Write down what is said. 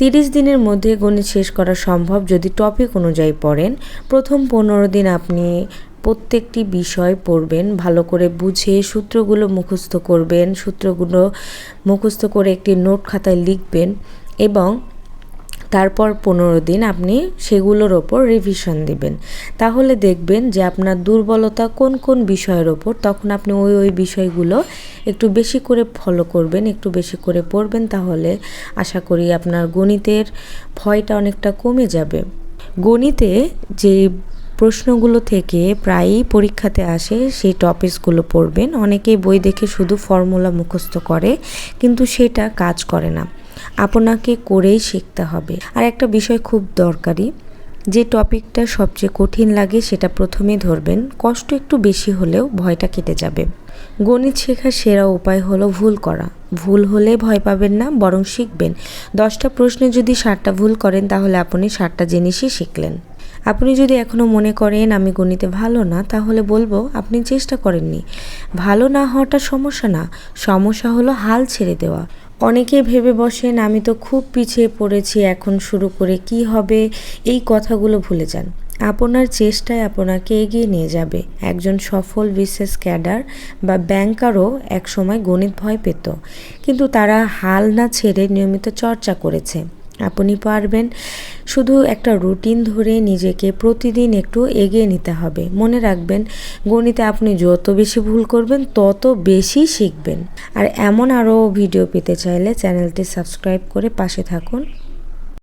তিরিশ দিনের মধ্যে গণিত শেষ করা সম্ভব যদি টপিক অনুযায়ী পড়েন। প্রথম পনেরো দিন আপনি প্রত্যেকটি বিষয় পড়বেন, ভালো করে বুঝে সূত্রগুলো মুখস্থ করবেন, সূত্রগুলো মুখস্থ করে একটি নোট খাতায় লিখবেন এবং তারপর পনেরো দিন আপনি সেগুলোর ওপর রিভিশন দিবেন। তাহলে দেখবেন যে আপনার দুর্বলতা কোন কোন বিষয়ের ওপর, তখন আপনি ওই ওই বিষয়গুলো একটু বেশি করে ফলো করবেন, একটু বেশি করে পড়বেন, তাহলে আশা করি আপনার গণিতের ভয়টা অনেকটা কমে যাবে। গণিতে যে প্রশ্নগুলো থেকে প্রায়ই পরীক্ষাতে আসে সেই টপিকসগুলো পড়বেন। অনেকেই বই দেখে শুধু ফর্মুলা মুখস্থ করে, কিন্তু সেটা কাজ করে না। আপনাকে করেই শিখতে হবে। আর একটা বিষয় খুব দরকারি, যে টপিকটা সবচেয়ে কঠিন লাগে সেটা প্রথমে ধরবেন। কষ্ট একটু বেশি হলেও ভয়টা কেটে যাবে। গণিত শেখার সেরা উপায় হলো ভুল করা। ভুল হলে ভয় পাবেন না, বরং শিখবেন। দশটা প্রশ্নে যদি ষাটটা ভুল করেন, তাহলে আপনি ষাটটা জিনিসই শিখলেন। আপনি যদি এখনও মনে করেন, আমি গণিতে ভালো না, তাহলে বলব, আপনি চেষ্টা করেননি। ভালো না হওয়াটা সমস্যা না। সমস্যা হলো হাল ছেড়ে দেওয়া। অনেকে ভেবে বসেন, আমি তো খুব পিছিয়ে পড়েছি, এখন শুরু করে কি হবে? এই কথাগুলো ভুলে যান। আপনার চেষ্টায় আপনাকে এগিয়ে নিয়ে যাবে। একজন সফল বিশেষ ক্যাডার বা ব্যাংকারও একসময় গণিত ভয় পেত। কিন্তু তারা হাল না ছেড়ে নিয়মিত চর্চা করেছে। আপনি পারবেন শুধু একটা রুটিন ধরে নিজেকে প্রতিদিন একটু এগিয়ে নিতে হবে। মনে রাখবেন, গণিতে আপনি যত বেশি ভুল করবেন, তত বেশি শিখবেন। আর এমন আরও ভিডিও পেতে চাইলে চ্যানেলটি সাবস্ক্রাইব করে পাশে থাকুন।